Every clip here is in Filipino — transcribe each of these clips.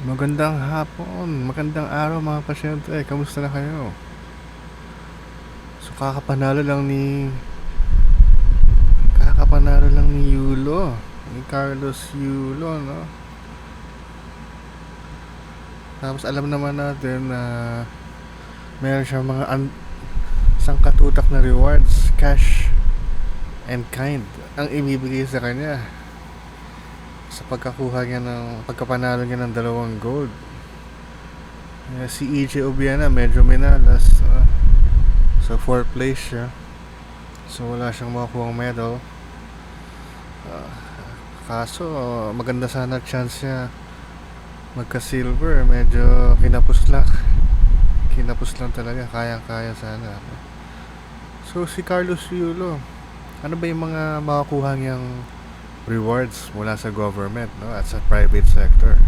Magandang hapon, magandang araw mga pasyente. Kamusta na kayo? So kakapanalo lang ni kakapanalo lang ni Yulo, ni Carlos Yulo, no? Tapos alam naman natin na meron siyang mga un- isang katutak na rewards, cash and kind ang ibibigay sa kanya sa pagkakuha niya ng pagkapanalo niya ng dalawang gold. Eh, si EJ Obiana medyo minalas. ah. so fourth place siya. So wala siyang makukuha medal. Ah, kaso maganda sana chance niya magka-silver. Medyo kinapos lang. Kinapos lang talaga. Kayang-kaya sana. So si Carlos Yulo, ano ba yung mga makukuha niyang rewards mula sa government no at sa private sector.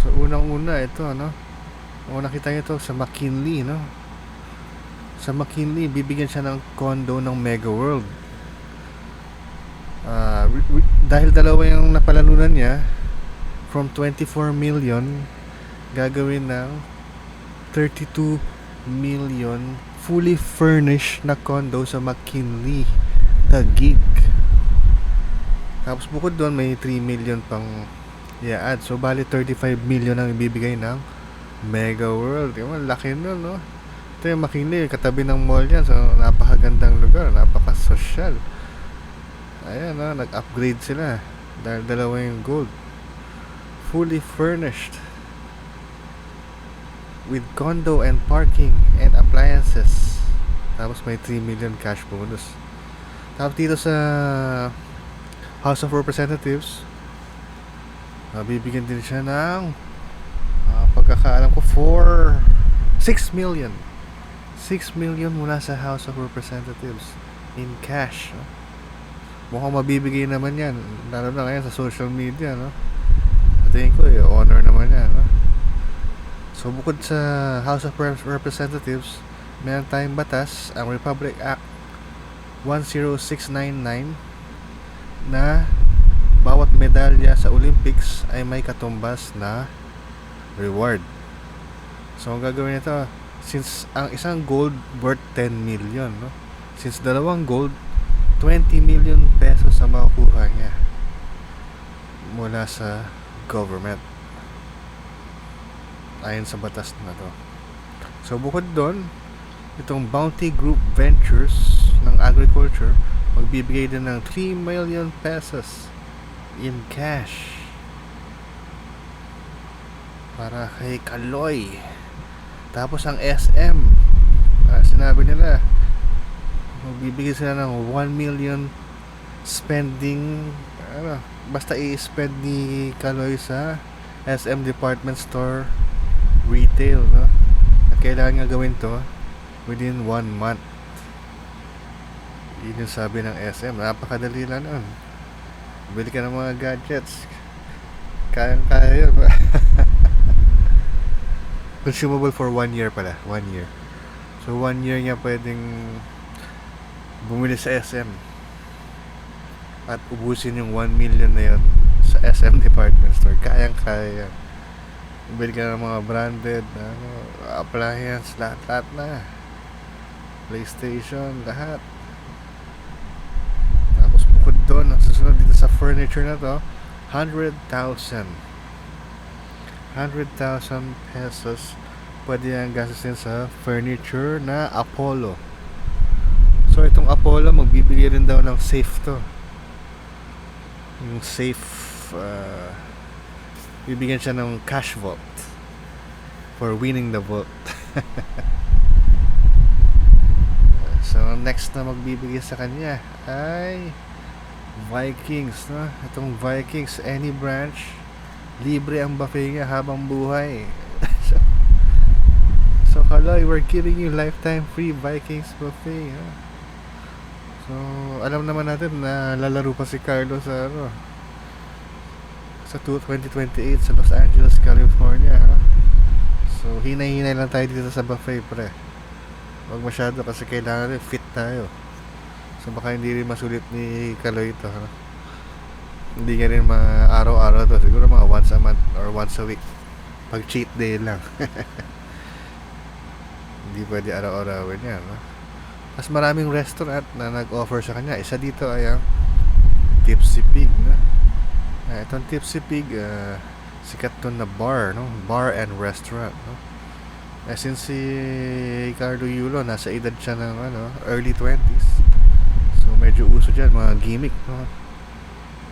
So unang-una ito no. Una kita ito sa McKinley no. Sa McKinley bibigyan siya ng condo ng Mega World. Re- dahil dalawa yung napalanunan niya from 24 million gagawin ng 32 million fully furnished na condo sa McKinley Taguig. Tapos bukod doon may 3 million pang i-add. So bali 35 million ang ibibigay ng Mega World. Yung laki nun, no? Ito yung McKinley, katabi ng mall yan. So napakagandang lugar, napaka-social. Ayan, no? nag-upgrade sila. Dahil dalawa yung gold. Fully furnished. With condo and parking and appliances. Tapos may 3 million cash bonus. Tapos dito sa House of Representatives, ah, bibigyan din siya ng ah, pagkakaalam ko for 6 million. 6 million mula sa House of Representatives in cash. no? Mukhang mabibigay naman yan. Lalo na ngayon sa social media, no? At tingin ko, eh, honor naman yan, no? So, bukod sa House of Rep- Representatives, meron tayong batas, ang Republic Act 10699 na bawat medalya sa Olympics ay may katumbas na reward. So, ang gagawin nito, since ang isang gold worth 10 million, no? Since dalawang gold, 20 million pesos ang makukuha niya mula sa government. Ayon sa batas na to. So, bukod doon, itong Bounty Group Ventures ng Agriculture magbibigay din ng 3 million pesos in cash para kay Kaloy. Tapos ang SM, ah, sinabi nila, magbibigay sila ng 1 million spending, ano, basta i-spend ni Kaloy sa SM Department Store retail, no? Kailangan nga gawin to within one month. Yun yung sabi ng SM. Napakadali lang nun. Bili ka ng mga gadgets. Kayang-kaya yun. Consumable for one year pala. One year. So, one year niya pwedeng bumili sa SM. At ubusin yung 1 million na yun sa SM department store. Kayang-kaya yan. Bili ka ng mga branded, ano, appliance, lahat-lahat na. PlayStation, lahat. Tapos bukod doon, ang susunod dito sa furniture na to, 100,000. 100,000 pesos pwede yan gastusin sa furniture na Apollo. So itong Apollo, magbibigay rin daw ng safe to. Yung safe, uh, bibigyan siya ng cash vault for winning the vote. So, next na magbibigay sa kanya ay Vikings, no? Itong Vikings, any branch, libre ang buffet niya habang buhay. so, so, Kaloy, we're giving you lifetime free Vikings buffet, no? So, alam naman natin na lalaro pa si Carlos sa ano, sa 2028 sa Los Angeles, California, ha? So, hinay-hinay lang tayo dito sa buffet, pre. Huwag masyado kasi kailangan rin fit tayo. So baka hindi rin masulit ni Kaloy ito. Ha? Hindi nga rin ma araw-araw to. Siguro mga once a month or once a week. Pag cheat day lang. Hindi pwede araw-arawin yan. No? Mas maraming restaurant na nag-offer sa kanya. Isa dito ay ang Tipsy Pig. No? Ah, itong Tipsy Pig, ah, sikat to na bar, no? Bar and restaurant, no? Eh, since si Ricardo Yulo, nasa edad siya ng ano, early 20s. So, medyo uso dyan, mga gimmick, no?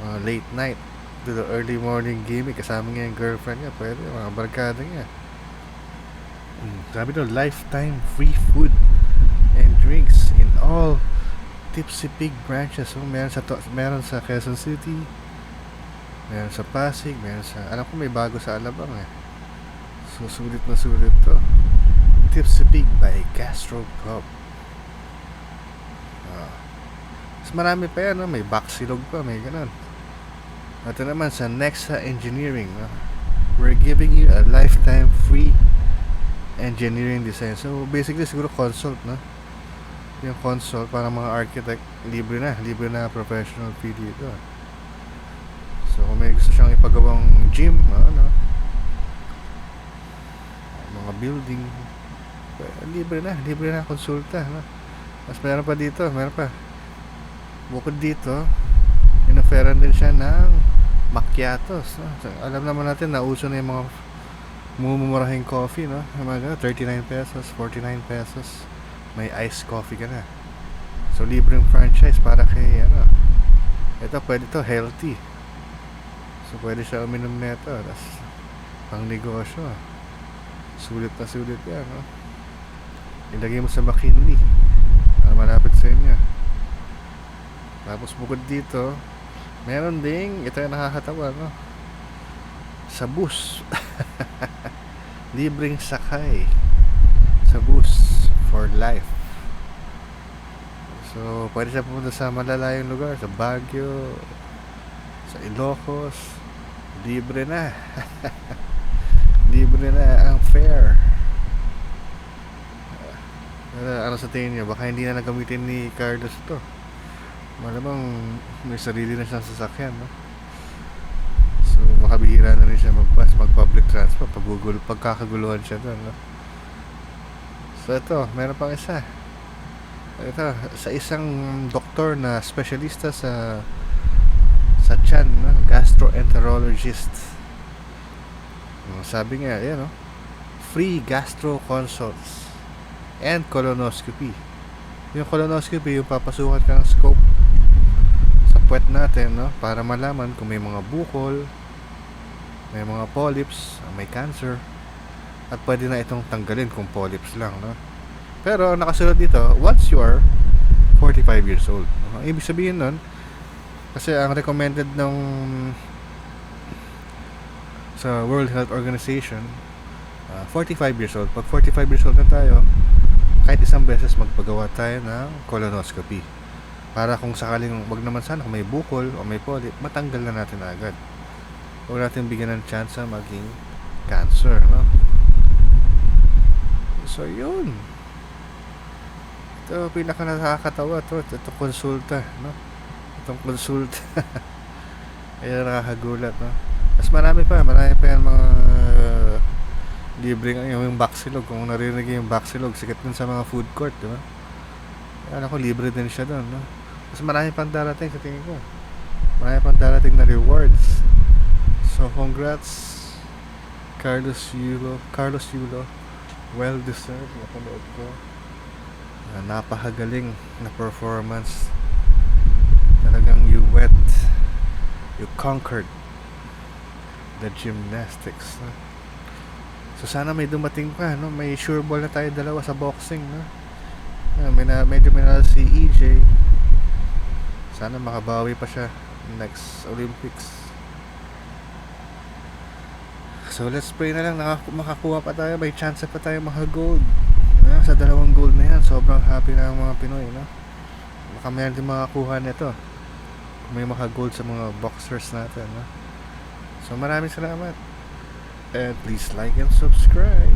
Mga late night to the early morning gimmick. Kasama niya yung girlfriend niya, pwede, mga barkada niya. Mm, sabi doon, lifetime free food and drinks in all Tipsy Pig branches. So, meron sa, to, meron sa Quezon City, meron sa Pasig, meron sa, alam ko may bago sa Alabang eh. So, sulit na sulit to. Tipsy Pig by Castro Pub. Ah. Mas marami pa yan, no? may baksilog pa, may ganun. Ito naman sa Nexa Engineering. No? We're giving you a lifetime free engineering design. So, basically, siguro consult, no? Yung consult para mga architect, libre na. Libre na professional fee dito. So, kung may gusto siyang ipagawang gym, ano, mga building, libre na. Libre na konsulta, no? Mas meron pa dito, meron pa. Bukod dito, inoferan din siya ng macchiatos. No? So, alam naman natin na uso na yung mga mumurahing coffee, no? Mga ganun, 39 pesos, 49 pesos. May iced coffee ka na. So, libreng franchise para kay, ano, ito, pwede to, healthy. So, pwede siya uminom nito. Tapos, pang negosyo. Sulit na sulit yan, no? Ilagay mo sa McKinley. Para malapit sa inyo. Tapos, bukod dito, meron ding, ito yung nakakatawa, no? Sa bus. Libreng sakay sa bus for life. So, pwede siya pumunta sa malalayong lugar, sa Baguio, sa Ilocos. Libre na. Libre na ang fare. Ano, sa tingin niyo? Baka hindi na nagamitin ni Carlos ito. Malamang may sarili na siyang sasakyan, no? So, makabihira na rin siya mag-bus, mag-public transport, pagugul, pagkakaguluhan siya doon, no? So, ito, meron pang isa. Ito, sa isang doktor na specialista sa sa tiyan, no? gastroenterologist. Sabi nga, yan, no? Free gastro consults and colonoscopy. Yung colonoscopy, yung papasukan ka ng scope sa puwet natin, no? Para malaman kung may mga bukol, may mga polyps, may cancer, at pwede na itong tanggalin kung polyps lang, no? Pero nakasunod dito, once you are 45 years old. no? Ang ibig sabihin nun, kasi ang recommended ng sa World Health Organization, ah, 45 years old. Pag 45 years old na tayo, kahit isang beses magpagawa tayo ng colonoscopy. Para kung sakaling, wag naman sana, kung may bukol o may polyp, matanggal na natin agad. Huwag natin bigyan ng chance maging cancer, no? So, yun. Ito, pinaka nakakatawa to. Ito, konsulta, no? Itong konsulta. Kaya nakakagulat, no? Mas marami pa, marami pa yan mga libreng yung, yung baksilog. Kung narinig yung baksilog, sikat dun sa mga food court, di ba? Ano ko, libre din siya doon, no? Mas marami pang darating sa tingin ko. Marami pang darating na rewards. So, congrats, Carlos Yulo. Carlos Yulo. Well deserved. Napanood ko. Uh, napakagaling na performance. Talagang you went. You conquered the gymnastics. No? So sana may dumating pa, no? May sure ball na tayo dalawa sa boxing, no? Uh, may na, medyo may na si EJ. Sana makabawi pa siya next Olympics. So let's pray na lang nakaku- makakuha pa tayo, may chance pa tayo maka-gold. Ah, sa dalawang gold na yan, sobrang happy na ang mga Pinoy, no? Baka meron din makakuha nito. Kung may maka-gold sa mga boxers natin, no? So maraming salamat. And please like and subscribe.